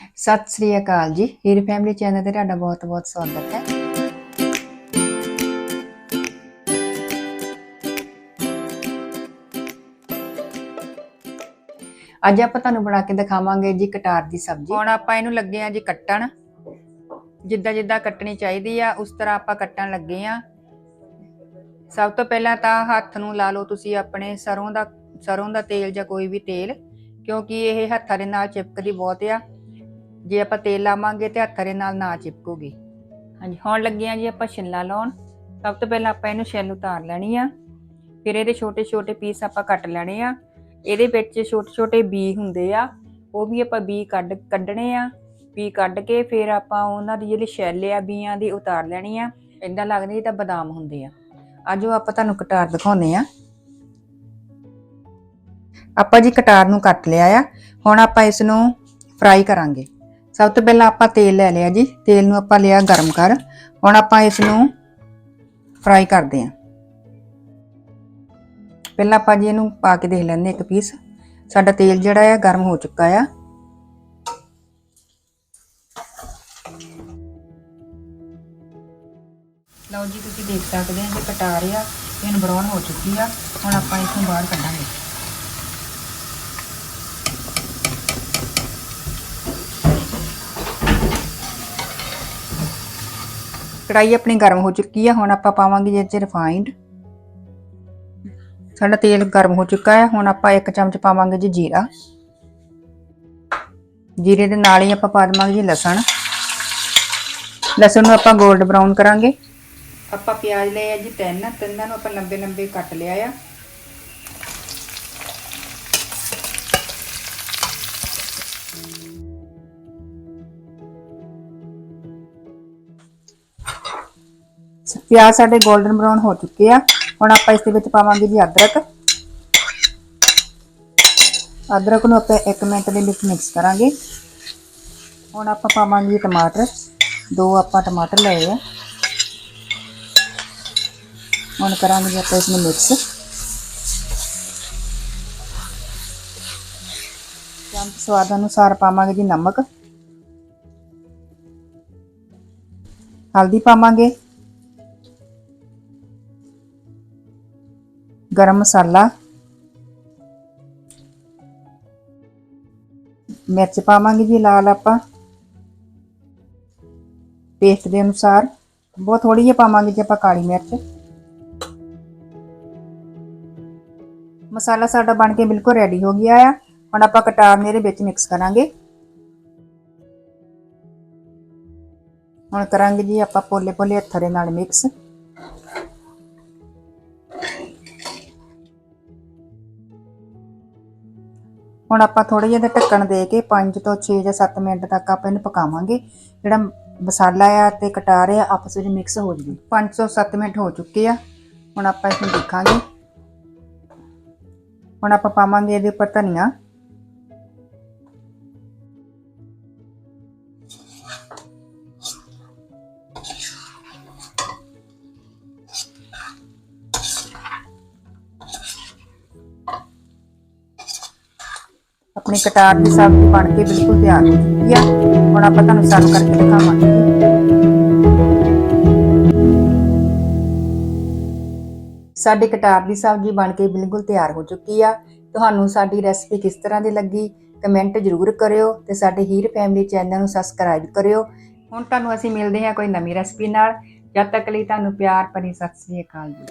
ਸਤਿ ਸ੍ਰੀ ਅਕਾਲ ਜੀ। Heer family channel ਤੇ ਤੁਹਾਡਾ ਬਹੁਤ-ਬਹੁਤ ਸਵਾਗਤ ਹੈ। ਅੱਜ ਆਪਾਂ ਤੁਹਾਨੂੰ ਬਣਾ ਕੇ ਦਿਖਾਵਾਂਗੇ ਜੀ ਕਟਾਰ ਦੀ ਸਬਜ਼ੀ। ਹੁਣ ਆਪਾਂ ਇਹਨੂੰ ਲੱਗੇ ਆ ਜੀ ਕੱਟਣ। ਜਿੱਦਾਂ ਜਿੱਦਾਂ ਕੱਟਣੀ ਚਾਹੀਦੀ ਆ, ਉਸ ਤਰ੍ਹਾਂ ਆਪਾਂ ਕੱਟਣ ਲੱਗੇ ਆ ਸਭ ਤੋਂ ਪਹਿਲਾਂ ਤਾਂ ਹੱਥ ਨੂੰ ਲਾ ਲਓ ਤੁਸੀਂ ਆਪਣੇ ਸਰੋਂ ਦਾ ਸਰੋਂ ਦਾ ਤੇਲ ਜਾਂ ਕੋਈ ਵੀ ਤੇਲ, ਕਿਉਂਕਿ ਇਹ ਹੱਥਾਂ ਦੇ ਨਾਲ ਚਿਪਕਦੀ ਬਹੁਤ ਆ। ਜੇ ਆਪਾਂ ਤੇਲ ਲਾਵਾਂਗੇ ਤੇ ਹੱਥ ਦੇ ਨਾਲ ਨਾ ਚਿਪਕੂਗੀ। ਹਾਂਜੀ, ਹੁਣ ਲੱਗੇ ਆ ਜੀ ਆਪਾਂ ਛਿੱਲਾ ਲਾਉਣ। ਸਭ ਤੋਂ ਪਹਿਲਾਂ ਆਪਾਂ ਇਹਨੂੰ ਛਿੱਲ ਉਤਾਰ ਲੈਣੀ ਆ। ਫਿਰ ਇਹਦੇ ਛੋਟੇ ਛੋਟੇ ਪੀਸ ਆਪਾਂ ਕੱਟ ਲੈਣੇ ਆ। ਇਹਦੇ ਵਿੱਚ ਛੋਟੇ ਛੋਟੇ ਬੀ ਹੁੰਦੇ ਆ। ਉਹ ਵੀ ਆਪਾਂ ਬੀ ਕੱਢ, ਕੱਢਣੇ ਆ। ਬੀ ਕੱਢ ਕੇ ਫਿਰ ਆਪਾਂ ਉਹਨਾਂ ਦੀ ਜਿਹੜੀ ਛਿੱਲ ਆ ਬੀਆਂ ਦੀ ਉਤਾਰ ਲੈਣੀ ਆ। ਇਦਾਂ ਲੱਗਦਾ ਇਹ ਤਾਂ ਬਦਾਮ ਹੁੰਦੇ ਆ। ਅੱਜ ਉਹ ਆਪਾਂ ਤੁਹਾਨੂੰ ਕਟਾਰ ਦਿਖਾਉਨੇ ਆ। ਆਪਾਂ ਜੀ ਕਟਾਰ ਨੂੰ ਕੱਟ ਲਿਆ ਆ। ਹੁਣ ਆਪਾਂ ਇਸ ਨੂੰ ਫਰਾਈ ਕਰਾਂਗੇ। ਸਭ ਤੋਂ ਪਹਿਲਾਂ ਆਪਾਂ ਤੇਲ ਲੈ ਲਿਆ ਜੀ। ਤੇਲ ਨੂੰ ਆਪਾਂ ਲਿਆ ਗਰਮ ਕਰ। ਹੁਣ ਆਪਾਂ ਇਸ ਨੂੰ ਫਰਾਈ ਕਰਦੇ ਹਾਂ। ਪਹਿਲਾਂ ਆਪਾਂ ਜੀ ਇਹਨੂੰ ਪਾ ਕੇ ਦੇਖ ਲੈਂਦੇ ਹਾਂ ਇੱਕ ਪੀਸ ਸਾਡਾ ਤੇਲ ਜਿਹੜਾ ਆ, ਗਰਮ ਹੋ ਚੁੱਕਾ ਆ। ਲਓ ਜੀ, ਤੁਸੀਂ ਦੇਖ ਸਕਦੇ ਹੋ ਕਿ ਕਟਾ ਆ ਇਹਨੂੰ ਬਰਾਊਨ ਹੋ ਚੁੱਕੀ ਆ। ਹੁਣ ਆਪਾਂ ਇਸ ਨੂੰ ਬਾਹਰ ਕੱਢਾਂਗੇ। ਕੜਾਈ ਆਪਣੀ ਗਰਮ ਹੋ ਚੁੱਕੀ ਆ, ਹੁਣ ਆਪਾਂ ਪਾਵਾਂਗੇ ਜਿਹਦੇ ਚ ਰਿਫਾਈਨਡ ਸਾਡਾ ਤੇਲ ਗਰਮ ਹੋ ਚੁੱਕਾ ਹੈ ਹੁਣ ਆਪਾਂ ਇੱਕ ਚਮਚ ਪਾਵਾਂਗੇ ਜੀ ਜੀਰਾ। ਜੀਰੇ ਦੇ ਨਾਲ ਹੀ ਆਪਾਂ ਪਾ ਦੇਵਾਂਗੇ ਜੀ ਲਸਣ। ਲਸਣ ਨੂੰ ਆਪਾਂ 골ਡ ਬਰਾਊਨ ਕਰਾਂਗੇ। ਆਪਾਂ ਪਿਆਜ਼ ਲਏ ਆ ਜੀ ਤਿੰਨ, ਤਿੰਨਾਂ ਨੂੰ ਆਪਾਂ ਲੰਬੇ ਲੰਬੇ ਕੱਟ ਲਿਆ ਆ। ਪਿਆਜ਼ ਸਾਡੇ 골ਡਨ ਬਰਾਊਨ ਹੋ ਚੁੱਕੇ ਆ। ਹੁਣ ਆਪਾਂ ਇਸ ਦੇ ਵਿੱਚ ਪਾਵਾਂਗੇ ਜੀ ਅਦਰਕ। ਅਦਰਕ ਨੂੰ ਆਪਾਂ 1 ਮਿੰਟ ਦੇ ਵਿੱਚ ਮਿਕਸ ਕਰਾਂਗੇ। ਹੁਣ ਆਪਾਂ ਪਾਵਾਂਗੇ ਟਮਾਟਰ। ਦੋ ਆਪਾਂ ਟਮਾਟਰ ਲਏ ਆ। ਹੁਣ ਕਰਾਂਗੇ ਜੀ ਆਪਾਂ ਇਸ ਨੂੰ ਮਿਕਸ ਜੰਮ ਸਵਾਦ ਅਨੁਸਾਰ ਪਾਵਾਂਗੇ ਜੀ ਨਮਕ। ਹਲਦੀ ਪਾਵਾਂਗੇ। ਗਰਮ ਮਸਾਲਾ ਮਿਰਚ ਪਾਵਾਂਗੇ ਜੀ ਲਾਲ ਆਪਾਂ ਪੇਸਟ ਦੇ ਅਨੁਸਾਰ ਬਹੁਤ ਥੋੜੀ ਜਿਹੀ ਪਾਵਾਂਗੇ ਜੀ ਆਪਾਂ ਕਾਲੀ ਮਿਰਚ ਮਸਾਲਾ ਸਾਡਾ ਬਣ ਕੇ ਬਿਲਕੁਲ ਰੈਡੀ ਹੋ ਗਿਆ ਆ ਹੁਣ ਆਪਾਂ ਕਟਾਰ ਨੇ ਇਹਦੇ ਵਿੱਚ ਮਿਕਸ ਕਰਾਂਗੇ ਹੁਣ ਕਰਾਂਗੇ ਜੀ ਆਪਾਂ ਪੋਲੇ ਪੋਲੇ ਹੱਥਾਂ ਦੇ ਨਾਲ ਮਿਕਸ ਹੁਣ ਆਪਾਂ ਥੋੜਾ ਜਿਹਾ ਢੱਕਣ ਦੇ ਕੇ 5 ਤੋਂ 6 ਜਾਂ 7 ਮਿੰਟ ਤੱਕ ਆਪਾਂ ਇਹਨੂੰ ਪਕਾਵਾਂਗੇ। ਜਿਹੜਾ ਮਸਾਲਾ ਆ ਤੇ ਕਟਾਰ ਆ, ਆਪਸ ਵਿੱਚ ਮਿਕਸ ਹੋ ਜੂਗੀ 5 ਤੋਂ 7 ਮਿੰਟ ਹੋ ਚੁੱਕੇ ਆ। ਹੁਣ ਆਪਾਂ ਇਸ ਨੂੰ ਦੇਖਾਂਗੇ। ਹੁਣ ਆਪਾਂ ਪਾਵਾਂਗੇ ਇਹਦੇ ਉੱਪਰ ਧਨੀਆ। ਆਪਣੀ ਕਟਾਰ ਦੀ ਸਬਜ਼ੀ ਬਣ ਕੇ ਬਿਲਕੁਲ ਤਿਆਰ ਹੋ ਚੁੱਕੀ ਆ। ਹੁਣ ਆਪਾਂ ਤੁਹਾਨੂੰ ਸਰਵ ਕਰਕੇ ਦਿਖਾਵਾਂਗੇ। ਸਾਡੀ ਕਟਾਰ ਦੀ ਸਬਜ਼ੀ ਬਣ ਕੇ ਬਿਲਕੁਲ ਤਿਆਰ ਹੋ ਚੁੱਕੀ ਆ। ਤੁਹਾਨੂੰ ਸਾਡੀ ਰੈਸਪੀ ਕਿਸ ਤਰ੍ਹਾਂ ਦੀ ਲੱਗੀ ਕਮੈਂਟ ਜ਼ਰੂਰ ਕਰਿਓ ਤੇ ਸਾਡੇ ਹੀਰ ਫੈਮਿਲੀ ਚੈਨਲ ਨੂੰ ਸਬਸਕ੍ਰਾਈਬ ਕਰਿਓ। ਹੁਣ ਤੁਹਾਨੂੰ ਅਸੀਂ ਮਿਲਦੇ ਹਾਂ ਕੋਈ ਨਵੀਂ ਰੈਸਪੀ ਨਾਲ। ਜਦ ਤੱਕ ਲਈ ਤੁਹਾਨੂੰ ਪਿਆਰ, ਭਰੀ ਸਤਿ ਸ੍ਰੀ ਅਕਾਲ ਜੀ।